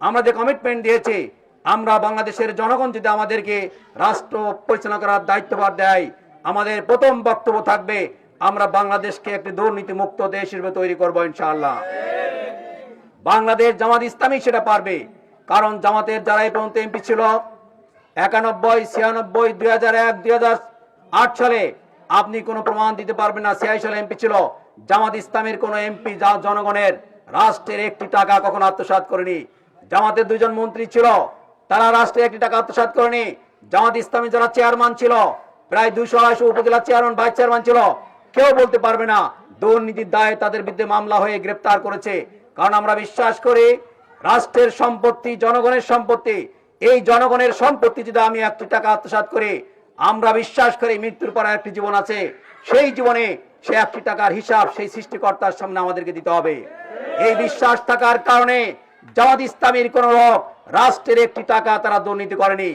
আমরা যে কমিটমেন্ট দিয়েছি, আমরা বাংলাদেশের জনগণ যদি আমাদেরকে রাষ্ট্র পরিচালনা করার দায়িত্বভার দেয়, আমাদের প্রথম বক্তব্য থাকবে, আমরা বাংলাদেশকে একটি দুর্নীতি মুক্ত দেশ হিসেবে তৈরি করব ইনশাআল্লাহ। বাংলাদেশ জামাত ইসলামী সেটা পারবে, কারণ জামাতের যারা এই পর্যন্ত এমপি ছিল, একানব্বই, ছিয়ানব্বই, দুই হাজার এক, দুই হাজার আট সালে আপনি কোনো প্রমাণ দিতে পারবেন না, ছিয়াশি সালে এমপি ছিল। জামাত ইসলামের কোন এমপি যা জনগণের রাষ্ট্রের একটি টাকা কখনো আত্মসাৎ করেনি। জামাতের দুজন মন্ত্রী ছিল। তারা রাষ্ট্রে একটি টাকা আত্মসাৎ করেনি। জামাত ইসলামী যারা চেয়ারম্যান ছিল। প্রায় দুইশো আড়াইশো উপজেলা চেয়ারম্যান, ভাইস চেয়ারম্যান ছিল। কেউ বলতে পারবে না, দুর্নীতির দায়ে তাদের বিরুদ্ধে মামলা হয়ে গ্রেপ্তার করেছে। কারণ আমরা বিশ্বাস করি, রাষ্ট্রের সম্পত্তি, জনগণের সম্পত্তি, এই জনগণের সম্পত্তি যদি আমি একটি টাকা আত্মসাৎ করি, আমরা বিশ্বাস করি মৃত্যুর পর একটি জীবন আছে। সেই জীবনে সে একটি টাকার হিসাব সেই সৃষ্টিকর্তার সামনে আমাদেরকে দিতে হবে। এই বিশ্বাস থাকার কারণে জামাত ইসলামীর কোন রাষ্ট্রের একটি টাকা তারা দুর্নীতি করেনি।